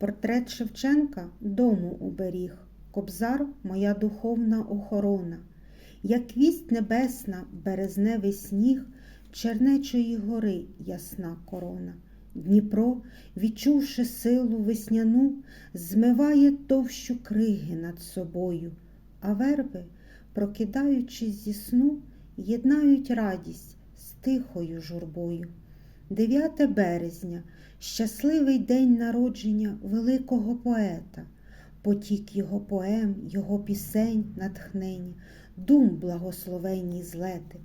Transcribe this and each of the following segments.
Портрет Шевченка дому уберіг, Кобзар моя духовна охорона, як вість небесна, березневий сніг, Чернечої гори ясна корона. Дніпро, відчувши силу весняну, змиває товщу криги над собою, а верби, прокидаючись зі сну, єднають радість з тихою журбою. 9 березня. Щасливий день народження великого поета, потік його поем, його пісень, натхнення, дум благословенні злети.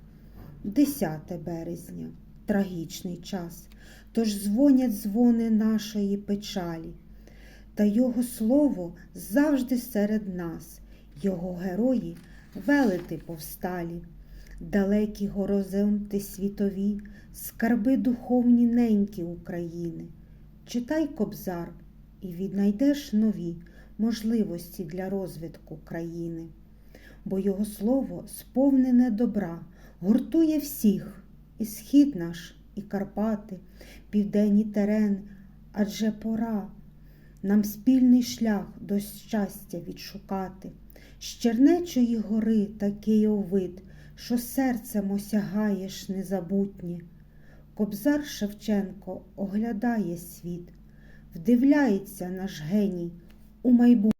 10 березня. Трагічний час, тож дзвонять дзвони нашої печалі, та його слово завжди серед нас, його герої велети повсталі, далекі горизонти світові, скарби духовні неньки України. Читай кобзар і віднайдеш нові можливості для розвитку країни, бо його слово сповнене добра, гуртує всіх, і схід наш, і Карпати, південні терени, адже пора нам спільний шлях до щастя відшукати. З Чернечої гори такий овид, що серцем осягаєш незабутнє. Кобзар Шевченко оглядає світ, вдивляється наш геній у майбутнє.